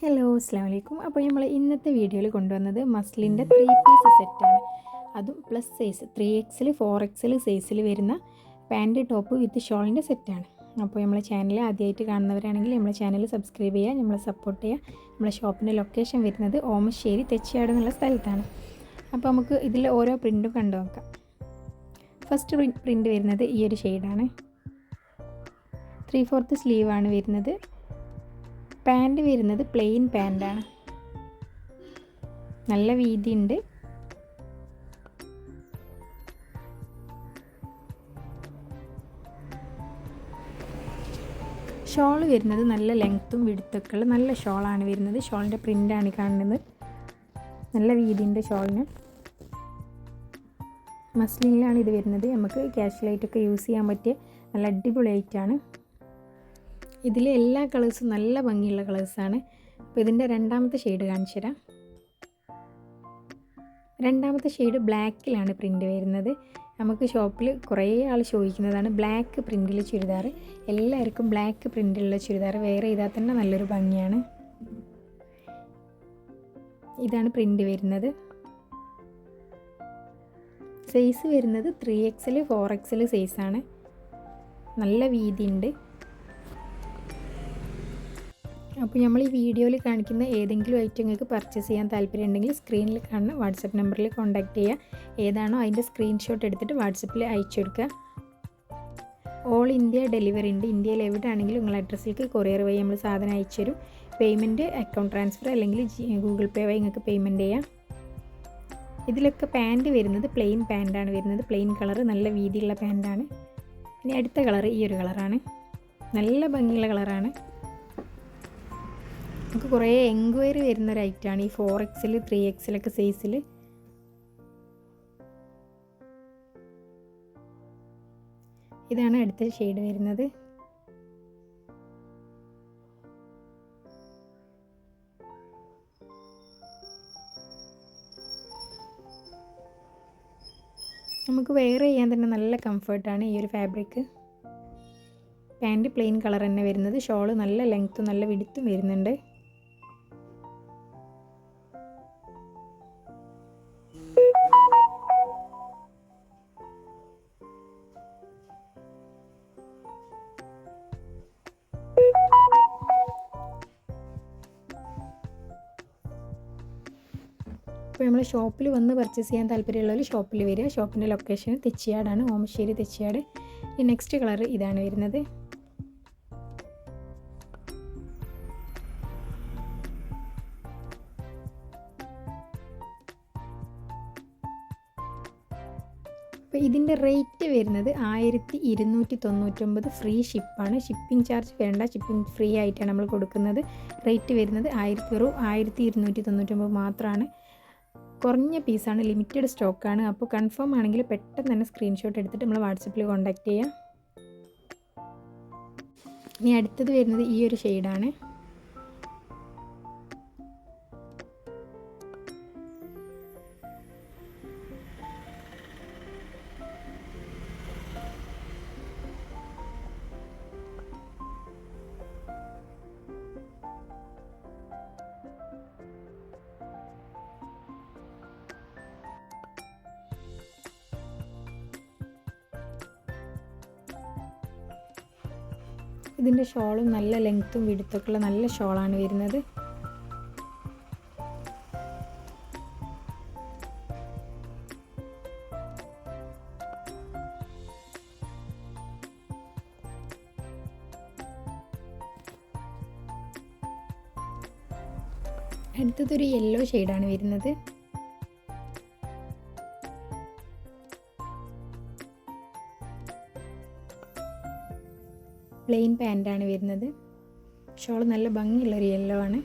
Hello അസ്സാം വലൈക്കും അപ്പോൾ നമ്മൾ ഇന്നത്തെ വീഡിയോയിൽ കൊണ്ടുവന്നത് മസ്ലിന്റെ ത്രീ പീസ് സെറ്റാണ് അതും പ്ലസ് സൈസ് ത്രീ എക്സിൽ ഫോർ എക്സിൽ സൈസിൽ വരുന്ന പാന്റ് ടോപ്പ് വിത്ത് ഷോളിന്റെ സെറ്റാണ് അപ്പോൾ നമ്മളെ ചാനൽ ആദ്യമായിട്ട് കാണുന്നവരാണെങ്കിൽ നമ്മളെ ചാനൽ സബ്സ്ക്രൈബ് ചെയ്യുക നമ്മളെ സപ്പോർട്ട് ചെയ്യുക. നമ്മളെ ഷോപ്പിന്റെ ലൊക്കേഷൻ വരുന്നത് ഓമശ്ശേരി തെച്ചിയാട് എന്നുള്ള സ്ഥലത്താണ്. അപ്പോൾ നമുക്ക് ഇതിൽ ഓരോ പ്രിന്റും കണ്ടു നോക്കാം. ഫസ്റ്റ് പ്രിന്റ് വരുന്നത് ഈ ഒരു ഷെയ്ഡാണ് ത്രീ ഫോർത്ത് സ്ലീവാണ് വരുന്നത്. പാന്റ് വരുന്നത് പ്ലെയിൻ പാന്റാണ്. നല്ല വീതിയുണ്ട്. ഷോൾ വരുന്നത് നല്ല ലെങ്ത്തും വിടുത്തൊക്കെ ഉള്ള നല്ല ഷോളാണ് വരുന്നത്. ഷോളിന്റെ പ്രിന്റാണ് കാണുന്നത്. നല്ല വീതിന്റെ ഷോളിന്. മസ്ലിനിലാണ് ഇത് വരുന്നത്. നമുക്ക് ക്യാഷ്വലായിട്ടൊക്കെ യൂസ് ചെയ്യാൻ പറ്റിയ നല്ല അടിപൊളി ഐറ്റാണ് ഇതിലെ എല്ലാ കളേഴ്സും നല്ല ഭംഗിയുള്ള കളേഴ്സാണ്. അപ്പോൾ ഇതിന്റെ രണ്ടാമത്തെ ഷെയ്ഡ് കാണിച്ചു തരാം. രണ്ടാമത്തെ ഷെയ്ഡ് ബ്ലാക്കിലാണ് പ്രിന്റ് വരുന്നത്. നമുക്ക് ഷോപ്പിൽ കുറേ ആൾ ചോദിക്കുന്നതാണ് ബ്ലാക്ക് പ്രിന്റിൽ ചുരിദാർ? എല്ലാവർക്കും ബ്ലാക്ക് പ്രിന്റിലുള്ള ചുരിദാർ വേറെ ചെയ്താൽ തന്നെ നല്ലൊരു ഭംഗിയാണ്. ഇതാണ് പ്രിന്റ് വരുന്നത്. സൈസ് വരുന്നത് ത്രീ എക്സൽ ഫോർ എക്സൽ സൈസാണ്. നല്ല വീതിയുണ്ട്. അപ്പോൾ നമ്മൾ ഈ വീഡിയോയിൽ കാണിക്കുന്ന ഏതെങ്കിലും ഐറ്റം നിങ്ങൾക്ക് പർച്ചേസ് ചെയ്യാൻ താല്പര്യമുണ്ടെങ്കിൽ സ്ക്രീനിൽ കാണുന്ന വാട്സപ്പ് നമ്പറിൽ കോൺടാക്റ്റ് ചെയ്യുക. ഏതാണോ അതിന്റെ സ്ക്രീൻഷോട്ട് എടുത്തിട്ട് വാട്സപ്പിൽ അയച്ചു കൊടുക്കുക. ഓൾ ഇന്ത്യ ഡെലിവറി ഉണ്ട്. ഇന്ത്യയിൽ എവിടെയാണെങ്കിലും നിങ്ങൾ അഡ്രസ്സിലേക്ക് കൊറിയർ വഴി നമ്മൾ സാധനം അയച്ചു തരും. പേയ്മെന്റ് അക്കൗണ്ട് ട്രാൻസ്ഫർ അല്ലെങ്കിൽ ഗൂഗിൾ പേ വഴി നിങ്ങൾക്ക് പേയ്മെന്റ് ചെയ്യാം. ഇതിലൊക്കെ പാന്റ് വരുന്നത് പ്ലെയിൻ പാന്റാണ് വരുന്നത്. പ്ലെയിൻ കളർ നല്ല വീതിയുള്ള പാന്റാണ് ഇനി അടുത്ത കളർ ഈ ഒരു കളറാണ് നല്ല ഭംഗിയുള്ള കളറാണ് നമുക്ക് കുറേ എൻക്വയറി വരുന്ന ഒരു ഐറ്റമാണ് ഈ ഫോർ എക്സിൽ ത്രീ എക്സിലൊക്കെ സൈസിൽ ഇതാണ് അടുത്ത ഷെയ്ഡ് വരുന്നത്. നമുക്ക് വെയർ ചെയ്യാൻ തന്നെ നല്ല കംഫർട്ടാണ് ഈ ഒരു ഫാബ്രിക് പാന്റ് പ്ലെയിൻ കളർ തന്നെ വരുന്നത്. ഷോൾ നല്ല ലെങ്ത്തും നല്ല വിടുത്തും വരുന്നുണ്ട്. അപ്പോൾ നമ്മൾ ഷോപ്പിൽ വന്ന് പർച്ചേസ് ചെയ്യാൻ താല്പര്യമുള്ളവർ ഷോപ്പിൽ വരിക. ഷോപ്പിന്റെ ലൊക്കേഷൻ തെച്ചിയാടാണ് ഓമശ്ശേരി തെച്ചിയാട്. ഈ നെക്സ്റ്റ് കളർ ഇതാണ് വരുന്നത്. അപ്പോൾ ഇതിന്റെ റേറ്റ് വരുന്നത് ആയിരത്തി ഇരുന്നൂറ്റി തൊണ്ണൂറ്റൊമ്പത് ഫ്രീ ഷിപ്പാണ് ഷിപ്പിംഗ് ചാർജ് വേണ്ട ഷിപ്പിംഗ് ഫ്രീ ആയിട്ടാണ് നമ്മൾ കൊടുക്കുന്നത്. റേറ്റ് വരുന്നത് ആയിരത്തി വെറും ആയിരത്തി ഇരുന്നൂറ്റി തൊണ്ണൂറ്റൊമ്പത് മാത്രമാണ് കുറഞ്ഞ പീസാണ് ലിമിറ്റഡ് സ്റ്റോക്കാണ് അപ്പോൾ കൺഫേം ആണെങ്കിൽ പെട്ടെന്ന് തന്നെ സ്ക്രീൻഷോട്ട് എടുത്തിട്ട് നമ്മൾ വാട്സപ്പിൽ കോൺടാക്റ്റ് ചെയ്യാം. ഇനി അടുത്തത് വരുന്നത് ഈ ഒരു ഷെയ്ഡാണ് ഇതിന്റെ ഷോളും നല്ല ലെങ്ത്തും വിടുത്തൊക്കെയുള്ള നല്ല ഷോളാണ് വരുന്നത്. അടുത്തതൊരു യെല്ലോ ഷെയ്ഡാണ് വരുന്നത്. പ്ലെയിൻ പാന്റാണ് വരുന്നത്. ഷോൾ നല്ല ഭംഗിയുള്ളൊരു യെല്ലോ ആണ്.